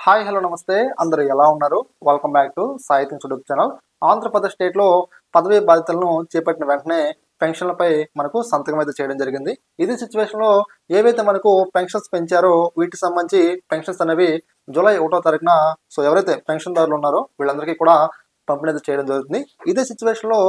Hi hello నమస్తే. అందరూ ఎలా ఉన్నారు? Welcome back to Sahithyam YouTube channel Andhra Pradesh స్టేట్లో పదవీ బాధ్యతలను చేపట్టిన వెంటనే పెన్షన్లపై మనకు సంతకం అయితే చేయడం జరిగింది. ఇది సిచ్యువేషన్లో ఏవైతే మనకు పెన్షన్స్ పెంచారో వీటికి సంబంధించి పెన్షన్స్ అనేవి జూలై ఒకటో తారీఖున సో ఎవరైతే పెన్షన్దారులు ఉన్నారో వీళ్ళందరికీ కూడా పంపిణీ అయితే చేయడం జరుగుతుంది. ఇదే సిచ్యువేషన్లో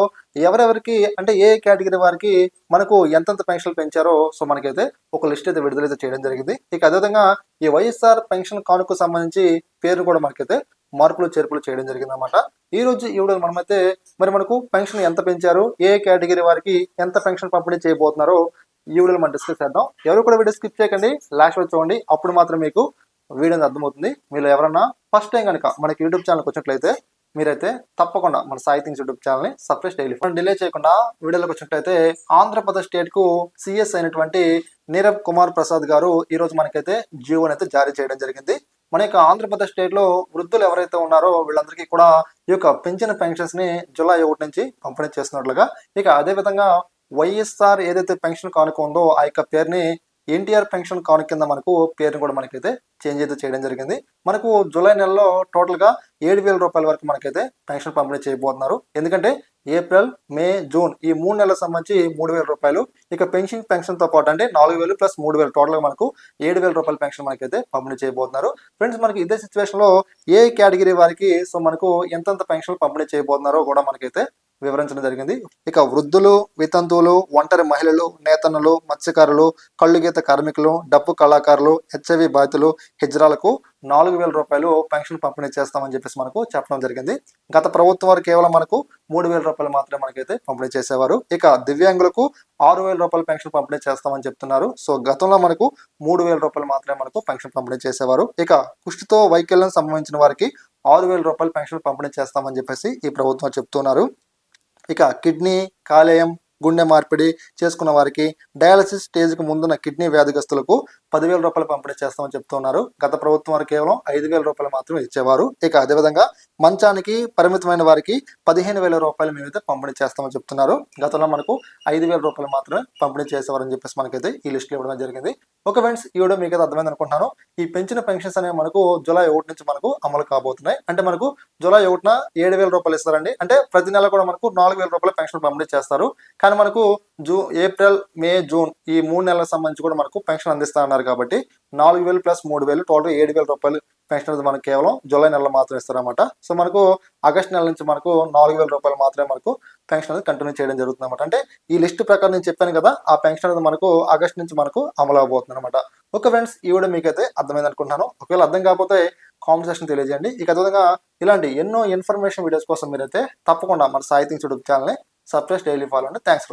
ఎవరెవరికి అంటే ఏ కేటగిరీ వారికి మనకు ఎంతెంత పెన్షన్లు పెంచారో సో మనకైతే ఒక లిస్ట్ అయితే విడుదలైతే చేయడం జరిగింది. ఇక అదేవిధంగా ఈ వైఎస్ఆర్ పెన్షన్ కానుకు సంబంధించి పేరు కూడా మనకైతే మార్పులు చేర్పులు చేయడం జరిగింది అనమాట ఈ రోజు ఈ మనమైతే మరి మనకు పెన్షన్ ఎంత పెంచారు ఏ కేటగిరీ వారికి ఎంత పెన్షన్ పంపిణీ చేయబోతున్నారో ఈ వీడియోలో మనం డిస్కస్ చేద్దాం. ఎవరు కూడా వీడియో స్కిప్ చేయకండి లాస్ట్ వచ్చి చూడండి. అప్పుడు మాత్రం మీకు వీడియో అర్థమవుతుంది. మీరు ఎవరన్నా ఫస్ట్ టైం కనుక మనకి యూట్యూబ్ ఛానల్కి వచ్చినట్లయితే మీరైతే తప్పకుండా మన సాహిత్యం యూట్యూబ్ ఛానల్ని సబ్స్క్రైబ్ డైలీ మనం డిలే చేయకుండా వీడియోలోకి వచ్చినట్లయితే ఆంధ్రప్రదేశ్ స్టేట్కు సిఎస్ అయినటువంటి నీరవ్ కుమార్ ప్రసాద్ గారు ఈ రోజు మనకైతే జీవోని అయితే జారీ చేయడం జరిగింది. మన యొక్క ఆంధ్రప్రదేశ్ స్టేట్లో వృద్ధులు ఎవరైతే ఉన్నారో వీళ్ళందరికీ కూడా ఈ యొక్క పెంచిన పెన్షన్స్ని జూలై ఒకటి నుంచి పంపిణీ చేస్తున్నట్లుగా ఇక అదే విధంగా వైఎస్ఆర్ ఏదైతే పెన్షన్ కానుక ఉందో ఆ యొక్క పేరుని ఎన్టీఆర్ పెన్షన్ కానుక కింద మనకు పేరుని కూడా మనకైతే చేంజ్ అయితే చేయడం జరిగింది. మనకు జూలై నెలలో టోటల్గా ఏడు వేల రూపాయల వరకు మనకైతే పెన్షన్ పంపిణీ చేయబోతున్నారు. ఎందుకంటే ఏప్రిల్ మే జూన్ ఈ మూడు నెలలకు సంబంధించి మూడు వేల రూపాయలు. ఇక పెన్షన్ పెన్షన్తో పాటు అంటే నాలుగు వేలు ప్లస్ మూడు వేలు టోటల్గా మనకు ఏడు వేల రూపాయల పెన్షన్ మనకైతే పంపిణీ చేయబోతున్నారు. ఫ్రెండ్స్ మనకి ఇదే సిచ్యువేషన్లో ఏ కేటగిరీ వారికి సో మనకు ఎంతెంత పెన్షన్ పంపిణీ చేయబోతున్నారో కూడా మనకైతే వివరించడం జరిగింది. ఇక వృద్ధులు వితంతువులు ఒంటరి మహిళలు నేతన్నలు మత్స్యకారులు కళ్ళుగీత కార్మికులు డబ్బు కళాకారులు హెచ్ఐవి బాధితులు హిజ్రాలకు నాలుగు వేల రూపాయలు పెన్షన్ పంపిణీ చేస్తామని చెప్పేసి మనకు చెప్పడం జరిగింది. గత ప్రభుత్వం వారు కేవలం మనకు మూడు వేల రూపాయలు మాత్రమే మనకైతే పంపిణీ చేసేవారు. ఇక దివ్యాంగులకు ఆరు వేల రూపాయల పెన్షన్ పంపిణీ చేస్తామని చెప్తున్నారు. సో గతంలో మనకు మూడు వేల రూపాయలు మాత్రమే మనకు పెన్షన్ పంపిణీ చేసేవారు. ఇక కుష్టితో వైకల్యం సంబంధించిన వారికి ఆరు వేల రూపాయల పెన్షన్ పంపిణీ చేస్తామని చెప్పేసి ఈ ప్రభుత్వం చెప్తున్నారు. ఇక కిడ్నీ కాలేయం గుండె మార్పిడి చేసుకున్న వారికి డయాలసిస్ స్టేజ్కి ముందున్న కిడ్నీ వ్యాధిగ్రస్తులకు పదివేల రూపాయలు పంపిణీ చేస్తామని చెప్తున్నారు. గత ప్రభుత్వం వారు కేవలం ఐదు వేల రూపాయలు మాత్రమే ఇచ్చేవారు. ఇక అదేవిధంగా మంచానికి పరిమితమైన వారికి పదిహేను వేల రూపాయలు మేమైతే పంపిణీ చేస్తామని చెప్తున్నారు. గతంలో మనకు ఐదు వేల రూపాయలు మాత్రమే పంపిణీ చేసేవారని చెప్పేసి మనకైతే ఈ లిస్టులో ఇవ్వడం జరిగింది. ఒక ఫ్రెండ్స్ ఈ వీడియో మీకు అయితే అర్థమైంది అనుకుంటున్నాను. ఈ పెంచిన పెన్షన్స్ అనేవి మనకు జూలై ఒకటి నుంచి మనకు అమలు కాబోతున్నాయి. అంటే మనకు జూలై ఒకటిన ఏడు వేల రూపాయలు ఇస్తారండి. అంటే ప్రతి నెల కూడా మనకు నాలుగు వేల రూపాయల పెన్షన్ పంపిణీ చేస్తారు. కానీ మనకు జూ ఏప్రిల్ మే జూన్ ఈ మూడు నెలలకు సంబంధించి కూడా మనకు పెన్షన్ అందిస్తా ఉన్నారు కాబట్టి నాలుగు వేలు ప్లస్ మూడు వేలు టోటల్ ఏడు వేల రూపాయలు పెన్షన్ అనేది మనకు కేవలం జూలై నెలలో మాత్రం ఇస్తారన్నమాట. సో మనకు ఆగస్ట్ నెల నుంచి మనకు నాలుగు వేల రూపాయలు మాత్రమే మనకు పెన్షన్ అనేది కంటిన్యూ చేయడం జరుగుతుంది అనమాట అంటే ఈ లిస్ట్ ప్రకారం నేను చెప్పాను కదా ఆ పెన్షన్ అనేది మనకు ఆగస్ట్ నుంచి మనకు అమలు అవబోతుంది అనమాట ఓకే ఫ్రెండ్స్ ఈ వీడియో మీకైతే అర్థమైంది అనుకుంటున్నాను. ఒకవేళ అర్థం కాకపోతే కామెంట్ సెక్షన్ తెలియజేయండి. ఇక అదేవిధంగా ఇలాంటి ఎన్నో ఇన్ఫర్మేషన్ వీడియోస్ కోసం మీరైతే తప్పకుండా మన సాహిత్యం యూట్యూబ్ ఛానల్ని సబ్స్క్రైబ్ డైలీ ఫాలో అండి థ్యాంక్స్